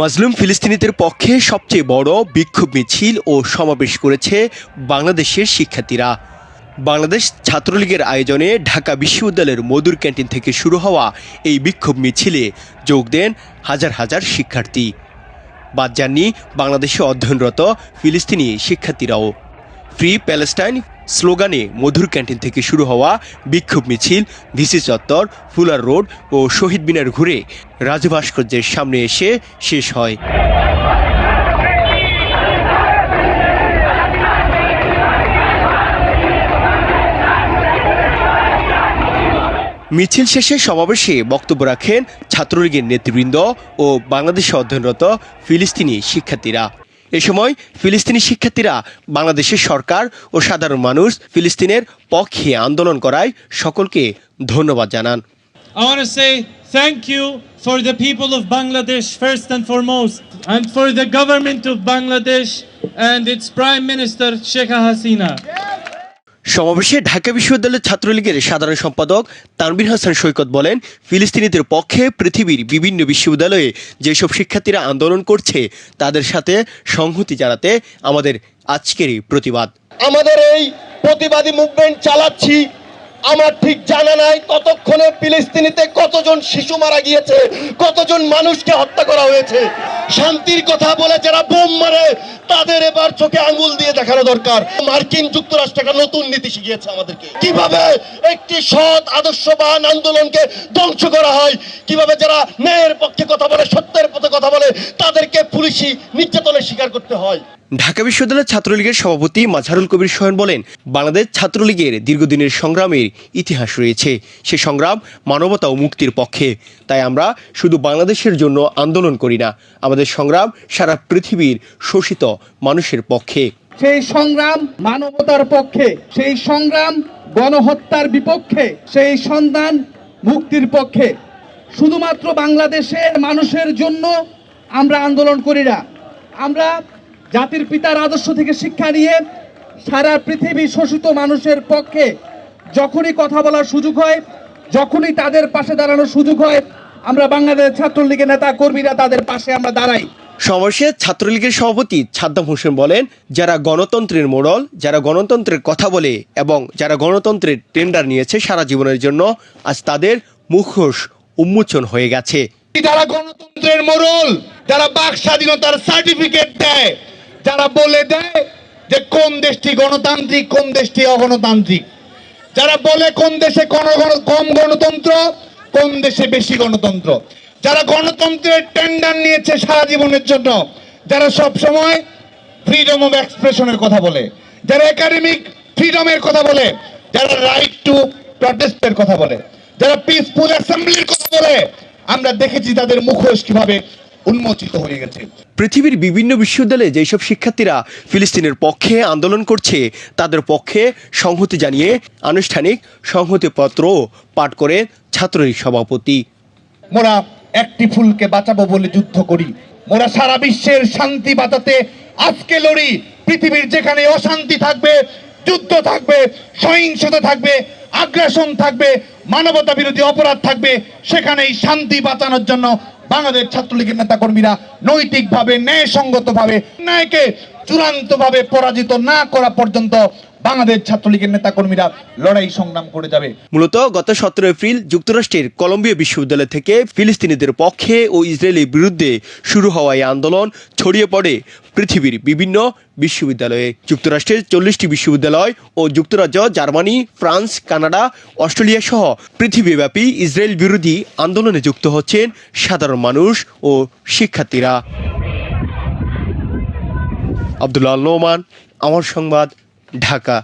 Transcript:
মাজলুম ফিলিস্তিনিদের পক্ষে সবচেয়ে বড় বিক্ষোভ মিছিল ও সমাবেশ করেছে বাংলাদেশের শিক্ষার্থীরা। বাংলাদেশ ছাত্রলীগের আয়োজনে ঢাকা বিশ্ববিদ্যালয়ের মধুর ক্যান্টিন থেকে শুরু হওয়া এই বিক্ষোভ মিছিলে যোগ দেন হাজার হাজার শিক্ষার্থী। বাদ যাননি বাংলাদেশে অধ্যয়নরত ফিলিস্তিনি শিক্ষার্থীরাও। ফ্রি প্যালেস্টাইন স্লোগানে মধুর ক্যান্টিন থেকে শুরু হওয়া বিক্ষোভ মিছিল, ভিসি চত্বর, ফুলার রোড ও শহীদ মিনার ঘুরে রাজভাস্কর্যের সামনে এসে শেষ হয়। মিছিল শেষে সমাবেশে বক্তব্য রাখেন ছাত্রলীগের নেতৃবৃন্দ ও বাংলাদেশে অধ্যয়নরত ফিলিস্তিনি শিক্ষার্থীরা। এ সময় ফিলিস্তিনি শিক্ষার্থীরা বাংলাদেশের সরকার ও সাধারণ মানুষ ফিলিস্তিনের পক্ষে আন্দোলন করায় সকলকে ধন্যবাদ জানান I want to say thank you for the people of Bangladesh first and foremost, and for the government of Bangladesh and its Prime Minister Sheikh Hasina. সমাবেশে ঢাকা বিশ্ববিদ্যালয়ের ছাত্রলীগের সাধারণ সম্পাদক তানবির হাসান সৈকত বলেন, ফিলিস্তিনিদের পক্ষে পৃথিবীর বিভিন্ন বিশ্ববিদ্যালয়ে যেসব শিক্ষার্থীরা আন্দোলন করছে, তাদের সাথে সংহতি জানাতে আমাদের আজকের এই প্রতিবাদ। আমাদের এই প্রতিবাদী মুভমেন্ট চালাচ্ছি। আমার ঠিক জানা নাই ততক্ষণে ফিলিস্তিনিতে কতজন শিশু মারা গিয়েছে, কতজন মানুষকে হত্যা করা হয়েছে। শান্তির কথা বলে যারা বোম মারে, তাদের এবার চোখে আঙ্গুল দিয়ে দেখানো দরকার। মার্কিন যুক্তরাষ্ট্র একটা নতুন নীতি শিখিয়েছে আমাদেরকে। কীভাবে একটি সৎ, আদর্শবান আন্দোলনকে ধ্বংস করা হয়, কীভাবে যারা ন্যায়ের পক্ষে কথা বলে, সত্যের পথে কথা বলে, তাদেরকে পুলিশি নির্যাতনের শিকার করতে হয়। ঢাকা বিশ্ববিদ্যালয়ের ছাত্রলীগের সভাপতি মাঝারুল কবির সোহেন বলেন, বাংলাদেশ ছাত্রলীগের দীর্ঘদিনের সংগ্রামের ইতিহাস রয়েছে। সে সংগ্রাম মানবতা ও মুক্তির পক্ষে। তাই আমরা শুধু বাংলাদেশের জন্য আন্দোলন করি না, আমাদের সংগ্রাম সারা পৃথিবীর শোষিত মানুষের পক্ষে। সেই সংগ্রাম মানবতার পক্ষে, সেই সংগ্রাম গণহত্যার বিপক্ষে, সেই সন্ধান মুক্তির পক্ষে। শুধুমাত্র বাংলাদেশের মানুষের জন্য আমরা আন্দোলন করি না। আমরা জাতির পিতার আদর্শ থেকে শিক্ষা নিয়ে সারা পৃথিবী শোষিত মানুষের পক্ষে যখনই কথা বলার সুযোগ হয়, যখনই তাদের পাশে দাঁড়ানোর সুযোগ হয় আমরা বাংলাদেশ ছাত্রলীগের নেতা কর্মীরা তাদের পাশে আমরা দাঁড়াই। সমাবেশে ছাত্রলীগের সভাপতি ছাদ্দাম হোসেন বলেন যারা গণতন্ত্রের মোড়ল যারা গণতন্ত্রের কথা বলে এবং যারা গণতন্ত্রের টেন্ডার নিয়েছে সারা জীবনের জন্য আজ তাদের মুখোশ উন্মোচন হয়ে গেছে। যারা গণতন্ত্রের মোড়ল যারা বাক স্বাধীনতার সার্টিফিকেট দেয় যারা বলে দেয় যে কোন দেশটি গণতান্ত্রিক কোন দেশটি অগণতান্ত্রিক। যারা বলে কোন দেশে কোন কম গণতন্ত্র কোন দেশে বেশি গণতন্ত্র? যারা গণতন্ত্রের টেন্ডার নিয়েছে সারা জীবনের জন্য, যারা সব সময় ফ্রিডম অফ এক্সপ্রেশনের কথা বলে, যারা একাডেমিক ফ্রিডমের কথা বলে, যারা রাইট টু প্রটেস্টের কথা বলে, যারা পিসফুল অ্যাসেম্বলির কথা বলে, আমরা দেখেছি তাদের মুখোশ কীভাবে উন্মোচিত হয়ে গেছে। পৃথিবীর বিভিন্ন বিশ্ববিদ্যালয়ে যেসব শিক্ষার্থীরা ফিলিস্তিনের পক্ষে আন্দোলন করছে তাদের পক্ষে সংহতি জানিয়ে আনুষ্ঠানিক সংহতিপত্র পাঠ করে ছাত্রলীগ সভাপতি। মোরা একটি ফুলকে বাঁচাবো বলে যুদ্ধ করি। মোরা সারা বিশ্বের শান্তি বাঁচাতে আজকে লড়ি। পৃথিবীর যেখানে অশান্তি থাকবে যুদ্ধ থাকবে সহিংসতা থাকবে আগ্রাসন থাকবে মানবতা বিরোধী অপরাধ থাকবে সেখানেই শান্তি বাঁচানোর জন্য বাংলাদেশ ছাত্রলীগের নেতা কর্মীরা নৈতিকভাবে ন্যায়সঙ্গতভাবে ন্যায়কে চূড়ান্তভাবে পরাজিত না করা পর্যন্ত বাংলাদেশ ছাত্রলীগের নেতা কর্মীরা লড়াই সংগ্রাম করে যাবে। মূলত গত সতেরো এপ্রিল যুক্তরাষ্ট্রের কলম্বিয়া বিশ্ববিদ্যালয় থেকে ফিলিস্তিনিদের পক্ষে ও ইসরায়েলের বিরুদ্ধে শুরু হওয়া এই আন্দোলন ছড়িয়ে পড়ে পৃথিবীর বিভিন্ন বিশ্ববিদ্যালয়ে। যুক্তরাষ্ট্রের চল্লিশটি বিশ্ববিদ্যালয় ও যুক্তরাজ্য, জার্মানি, ফ্রান্স, কানাডা, অস্ট্রেলিয়া সহ পৃথিবীব্যাপী ইসরায়েল বিরোধী আন্দোলনে যুক্ত হচ্ছেন সাধারণ মানুষ ও শিক্ষার্থীরা। আব্দুল্লাহ নোমান আমার সংবাদ ঢাকা